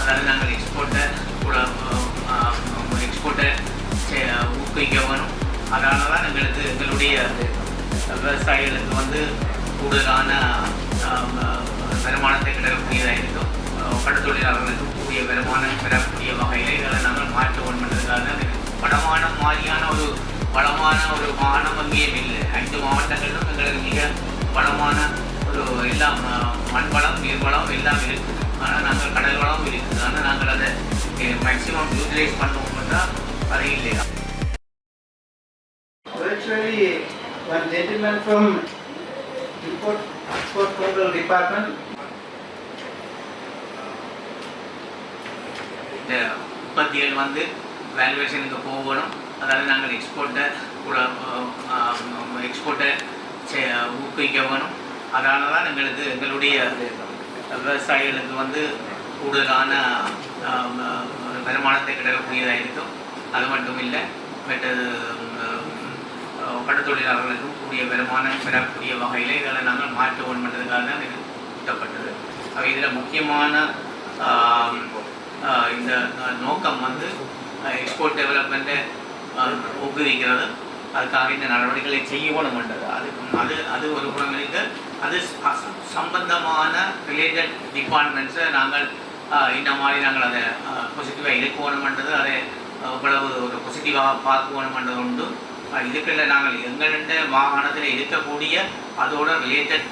அதாவது நாங்கள் எக்ஸ்போர்ட்டை கூட எக்ஸ்போர்ட்டை ஊக்குவிக்க வேணும். அதனால தான் எங்களுக்கு எங்களுடைய விவசாயிகளுக்கு வந்து கூடுதலான வருமானத்தை கிடக்கக்கூடியதாக இருக்கும் கடத்தொழிலாளர்களுக்கு கூடிய வருமானம் பெறக்கூடிய வகையில் இதில் நாங்கள் மாற்ற வேண்டுமென்றதுக்காக வடமானம் மாதிரியான ஒரு வளமான ஒரு மாகாணம் அங்கேயும் இல்லை. ஐந்து மாவட்டங்களிலும் எங்களுக்கு மிக வளமான ஒரு எல்லாம் மண் வளம் நீர் வளம் எல்லாம் இருக்குது. ஆனால் நாங்கள் ஆனால் நாங்கள் அதை மேக்ஸிமம் யூட்டிலைஸ் பண்ணுவோம்னா அது இல்லையா Virtually, one gentleman from Import Export Control Department. இந்த உற்பத்திகள் வந்து வேல்யூவேஷனுக்கு போகணும். அதாவது நாங்கள் எக்ஸ்போர்ட்டை கூட எக்ஸ்போர்ட்டை ஊக்குவிக்க வேணும். அதனால தான் எங்களுக்கு எங்களுடைய விவசாயிகளுக்கு வந்து கூடுதலான வருமானத்தை கிடக்கக்கூடியதாக இருக்கும் அது மட்டும் இல்லை மற்றது கடத்தொழிலாளர்களுக்கும் கூடிய வருமானம் பெறக்கூடிய வகையில் இதில் நாங்கள் மாற்று ஓன் பண்ணுறதுக்காக தான் இது கூட்டப்பட்டது. இதில் முக்கியமான ஆஹ் இந்த நோக்கம் வந்து எக்ஸ்போர்ட் டெவலப்மெண்ட்டை ஊக்குவிக்கிறது. அதுக்காக இந்த நடவடிக்கைகளை செய்யணும்ன்றது அது அது அது ஒரு புறம் இருக்கு. அது சம்பந்தமான ரிலேட்டட் டிபார்ட்மெண்ட்ஸை நாங்கள் இந்த மாதிரி நாங்கள் அதை பாசிட்டிவாக இருக்கணும்ன்றது அதை இவ்வளவு ஒரு பாசிட்டிவாக பார்க்கணும்ன்றது உண்டு. இதுக்குள்ள நாங்கள் எங்களுடைய மாகாணத்தில் இருக்கக்கூடிய அதோட ரிலேட்டட்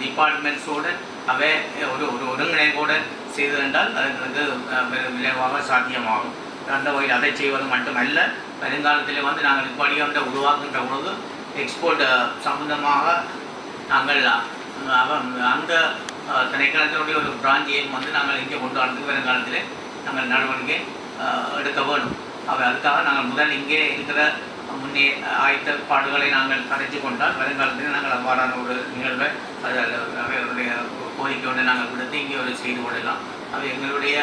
டிபார்ட்மெண்ட்ஸோட அவை ஒரு ஒரு ஒருங்கிணைப்போடு செய்திருந்தால் அது வந்து அஹ், சாத்தியமாகும். அந்த வகையில் அதை செய்வது மட்டுமல்ல வருங்காலத்தில் வந்து நாங்கள் இப்படியாக உருவாக்குகின்ற பொழுது எக்ஸ்போர்ட் சம்பந்தமாக நாங்கள் அந்த திணைக்களத்தினுடைய ஒரு பிராஞ்சியையும் வந்து நாங்கள் இங்கே கொண்டு வரதுக்கு வருங்காலத்தில் நாங்கள் நடவடிக்கை எடுக்க வேணும் அவை அதுக்காக நாங்கள் முதல் இங்கே இருக்கிற முன்னே ஆயத்தப்பாடுகளை நாங்கள் கரைச்சி கொண்டால் வருங்காலத்தில் நாங்கள் அவ்வாறான ஒரு நிகழ்வை அது அவைகளுடைய கோரிக்கை ஒன்று நாங்கள் கொடுத்து இங்கே ஒரு செய்து கொள்ளலாம். அது எங்களுடைய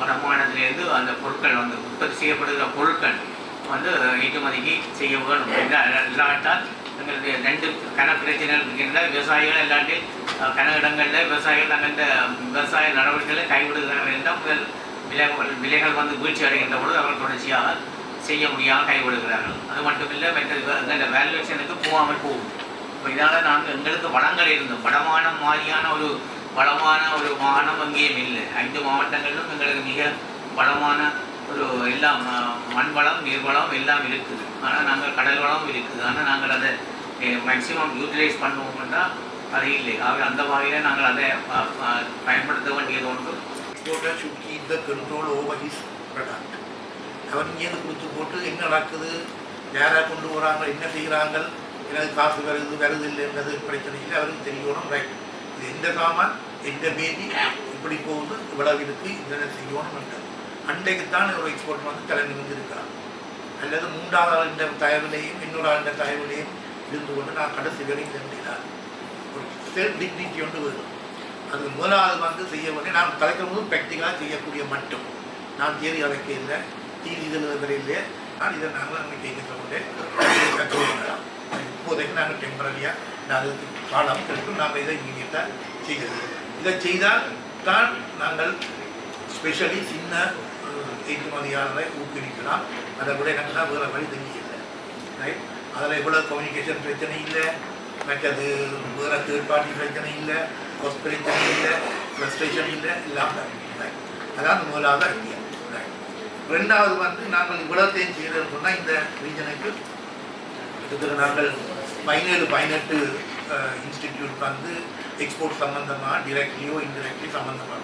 வருமானத்திலிருந்து அந்த பொருட்கள் வந்து உற்பத்தி செய்யப்படுகிற பொருட்கள் வந்து ஏற்றுமதிக்கு செய்ய வேணும் இல்லா- இல்லாவிட்டால் எங்களுடைய ரெண்டு கன பிரச்சனைகள் இருக்கின்ற விவசாயிகள் இல்லாட்டி கன இடங்களில் விவசாயிகள் தங்கள் இந்த விவசாய நடவடிக்கைகளை கைவிடுகிறார்கள் என்றால் முதல் விலைகள் விலைகள் வந்து வீழ்ச்சி அடைகின்ற பொழுது அவர்கள் தொடர்ச்சியாக செய்ய முடியாமல் கைவிடுகிறார்கள். அது மட்டும் இல்லை மற்ற இந்த வேல்யூஷனுக்கு போகாமல் போகும். இப்போ இதனால் நாங்கள் எங்களுக்கு வளங்கள் இருந்தோம் வளமான மாதிரியான ஒரு வளமான ஒரு மாகாணம் அங்கேயும் இல்லை. ஐந்து மாவட்டங்களிலும் எங்களுக்கு மிக வளமான ஒரு எல்லாம் மண் வளம் நீர் வளம் எல்லாம் இருக்குது. ஆனால் நாங்கள் கடல் வளம் இருக்குது. ஆனால் நாங்கள் அதை மேக்ஸிமம் யூட்டிலைஸ் பண்ணுவோம்னா அது இல்லை ஆக அந்த வகையில் நாங்கள் அதை பயன்படுத்த வேண்டியது ஒன்று. Exporter should keep the control over his product அவர் இங்கேருந்து கொடுத்து போட்டு என்ன நடக்குது யாராக கொண்டு போகிறாங்க என்ன செய்கிறாங்க எனக்கு காசு வருது வருது இல்லைன்றது பிரச்சனை இல்லை அவருக்கு தெரியணும் ரைட் இது எந்த சாமான் எந்த பேபி இப்படி போகுது இவ்வளவு இருக்குது இதனை செய்யணும் அன்றைக்கு தான் ஒரு எக்ஸ்போர்ட் வந்து தலை நிமிந்திருக்கிறார் அல்லது மூன்றாவது ஆள் தயவிலையும் இன்னொரு ஆள் தயவிலையும் இருந்து கொண்டு நான் கடைசி வரையும் சென்றார் செல்ஃப் டிக்னிட்டி ஒன்று வரும் அது முதலாவது வந்து செய்ய வேண்டிய நான் கலைக்கும் போது ப்ராக்டிக்கலாக செய்யக்கூடிய மட்டும். நான் தேதி அழைக்க இல்லை. தீ எழுதுவதில் இல்லை நான் இதை நாங்கள் அங்கே செய்கின்ற கொண்டு இப்போதைக்கு நாங்கள் டெம்பரரியாக நாங்கள் காலம் இருக்கும் நாங்கள் இதை இமீடியட்டாக செய்கிறது. இதை செய்தால் தான் நாங்கள் ஸ்பெஷலி சின்ன ஏற்றுமதியாளரை ஊக்குவிக்கலாம். அதை விட எனக்கு வேறு வழி தெரியல ரைட் அதில் இவ்வளோ கம்யூனிகேஷன் பிரச்சனை இல்லை. மற்றது வேறு தேர்ட் பார்ட்டி பிரச்சனை இல்லை கொஸ்ட் பிரச்சனை இல்லை ஃப்ரஸ்ட்ரேஷன் இல்லை இல்லாமல் அதான் முதலாவது ஐடியா ரெண்டாவது வந்து நாங்கள் இவ்வளோத்தையும் செய்கிறோம்னு சொன்னால் இந்த ரீஜனுக்கு கிட்டத்தட்ட நாங்கள் பதினேழு பதினெட்டு இன்ஸ்டிடியூட் வந்து எக்ஸ்போர்ட் சம்மந்தமாக டிரெக்ட்லியோ இன்டிரெக்ட்லி சம்மந்தமாக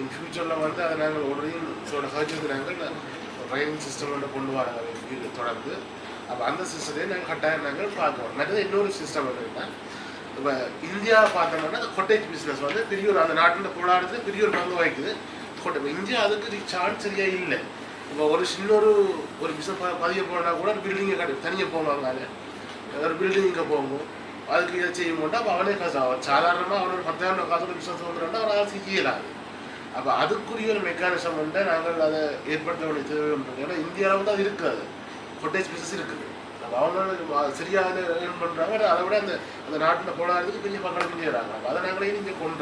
இன் ஃபியூச்சரில் வந்து அதை நாங்கள் உடனே இதோட சர்ச்சுக்கு நாங்கள் ட்ரைனிங் சிஸ்டமோட கொண்டு வராங்க வீடு தொடர்ந்து. அப்போ அந்த சிஸ்டத்தையும் நாங்கள் கட்டாயம் நாங்கள் பார்க்குறோம் மற்றது இன்னொரு சிஸ்டம் என்னன்னா இப்போ இந்தியா பார்த்தோம்னா அந்த கொட்டேஜ் பிஸ்னஸ் வந்து பெரிய ஒரு அந்த நாட்டில் போராடுறது பெரிய ஒரு பங்கு வகிக்குது கொட்டை இப்போ இந்தியா அதுக்கு சான்ஸ் சரியாக இல்லை இப்போ ஒரு சின்ன ஒரு ஒரு பிஸ்னஸ் பதிய போனால் கூட ஒரு பில்டிங்கை கட்டி தனியாக போவாங்க அது ஒரு பில்டிங் இங்கே போகும் அதுக்கு இதை செய்ய மாட்டோம் அப்போ அவனே காசு அவன் சாதாரணமாக அவனோட பத்தாயிரம் காசோட பிஸ்னஸ் வந்துடுறா ஆசை செய்யலாது அப்போ அதுக்குரிய ஒரு மெக்கானிசம் வந்து நாங்கள் அதை ஏற்படுத்த வேண்டிய தேவை ஏன்னா இந்தியாவில் வந்து அது இருக்காது ஃபுட்டேஜ் பிஸ்னஸ் இருக்குது. அவங்களும் சரியாக பண்ணுறாங்க அதை விட அந்த அந்த நாட்டில் போடாததுக்கு பெரிய பக்கம் செய்கிறாங்க அதை நாங்களே நீங்கள் கொண்டு